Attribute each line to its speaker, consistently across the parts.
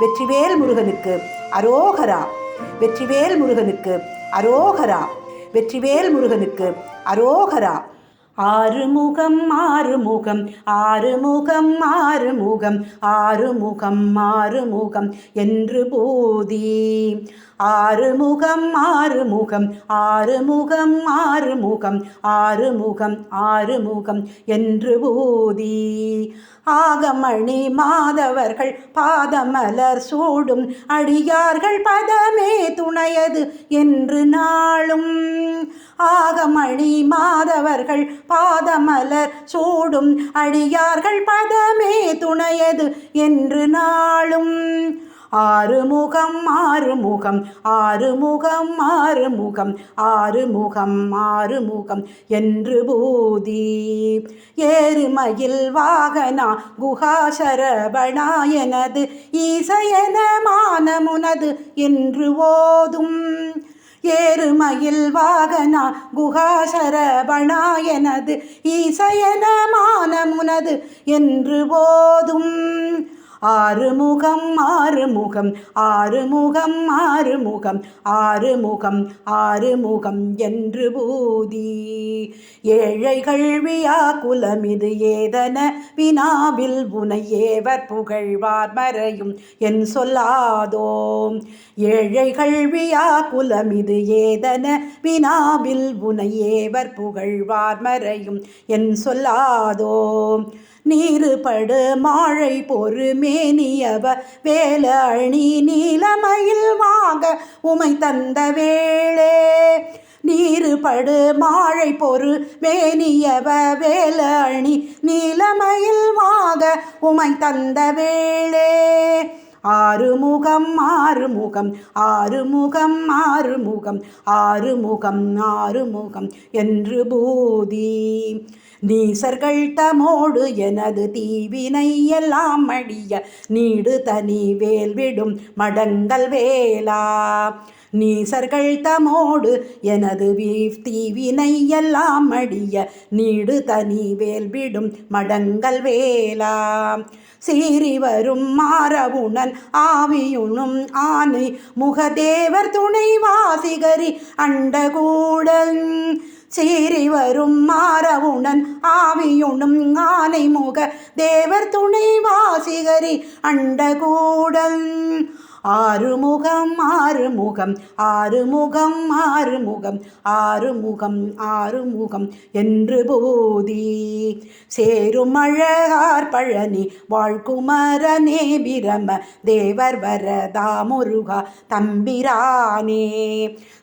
Speaker 1: வெற்றிவேல் முருகனுக்கு அரோகரா. வெற்றிவேல் முருகனுக்கு அரோகரா. வெற்றிவேல் முருகனுக்கு அரோகரா. ஆறுமுகம் ஆறுமுகம் ஆறுமுகம் ஆறுமுகம் ஆறுமுகம் ஆறுமுகம் என்று போதி. ஆறுமுகம் ஆறுமுகம் ஆறுமுகம் ஆறுமுகம் ஆறுமுகம் ஆறுமுகம் என்று போதி. ஆகமணி மாதவர்கள் பாதமலர் சூடும். அடியார்கள் பதமே துணையது என்று நாளும். ஆகமணி மாதவர்கள் பாதமலர் சூடும். அடியார்கள் பதமே துணையது என்று நாளும். ஆறுமுகம் ஆறுமுகம் ஆறுமுகம் ஆறுமுகம் ஆறுமுகம் ஆறுமுகம் என்று பூதி. ஏறுமயில் வாகனா குஹாசரபணா எனது ஈசையன மானமுனது என்று ஓதும். ஏறுமயில் வாகனா குஹாசரபணா எனது ஈசையன மானமுனது என்று போதும் ஆறுமுகம் ஆறுமுகம் ஆறுமுகம் ஆறுமுகம் ஆறுமுகம் ஆறுமுகம் என்று பூதி. ஏழைகள் வியாக்குலம் இது ஏதன வினாவில் உனை புகழ்வார் மறையும் என் சொல்லாதோ. ஏழைகள் வியாக்குலம் இது ஏதன வினாவில் உனை புகழ்வார் மறையும் என் நீரு நீருபடு மாழை பொறுமேனியவ வேல அணி நீலமயில் வாங்க உமை தந்த வேளே. நீருபடு மாழை பொறு மேனியவ வேல அணி நீலமயில் வாங்க உமை தந்த வேளே. ஆறுமுகம் ஆறுமுகம் ஆறுமுகம் ஆறுமுகம் ஆறுமுகம் ஆறுமுகம் என்று பூதி. நீசர்கள் தமோடு எனது தீவினை எல்லாம் அடிய நீடு தனி வேல் விடும் மடங்கள் வேலா. நீசர்கள் தமோடு எனது தீவினை எல்லாம் அடிய நீடு தனி வேல் விடும் மடங்கள் வேலா. சீறி வரும் மாறவுணன் ஆவியுணும் ஆனை முகதேவர் துணை வாசிகரி அண்டகூடல் சீறி வரும் மாறவுணன் ஆவியுணும் ஆனை முக தேவர் துணை வாசிகரி அண்டகூடல். ஆறுமுகம் ஆறுமுகம் ஆறுமுகம் ஆறுமுகம் ஆறுமுகம் ஆறுமுகம் என்று போதி. சேரும் அழகார் பழனி வாழ்குமரனே பிரம தேவர் வரதா முருகா தம்பிரானே.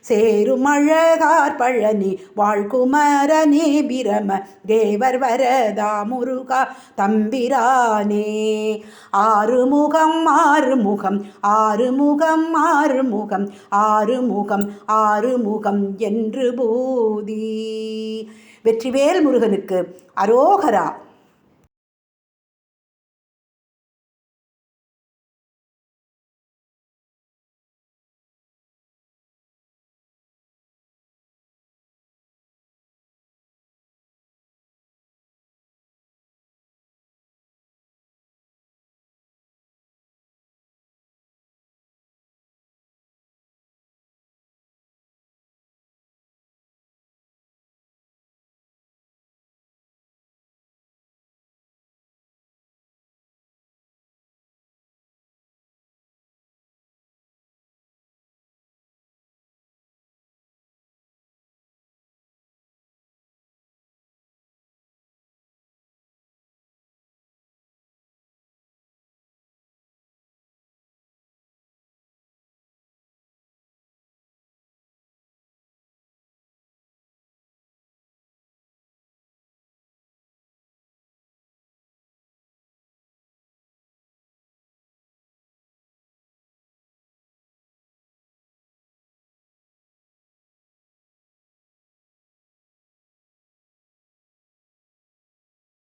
Speaker 1: சேரும் அழகார் பழனி வாழ்குமரனே பிரம தேவர் வரதா முருகா தம்பிரானே. ஆறுமுகம் ஆறுமுகம் ஆறு ஆறுமுகம் ஆறுமுகம் ஆறுமுகம் ஆறுமுகம் என்று போதி. வெற்றிவேல் முருகனுக்கு அரோகரா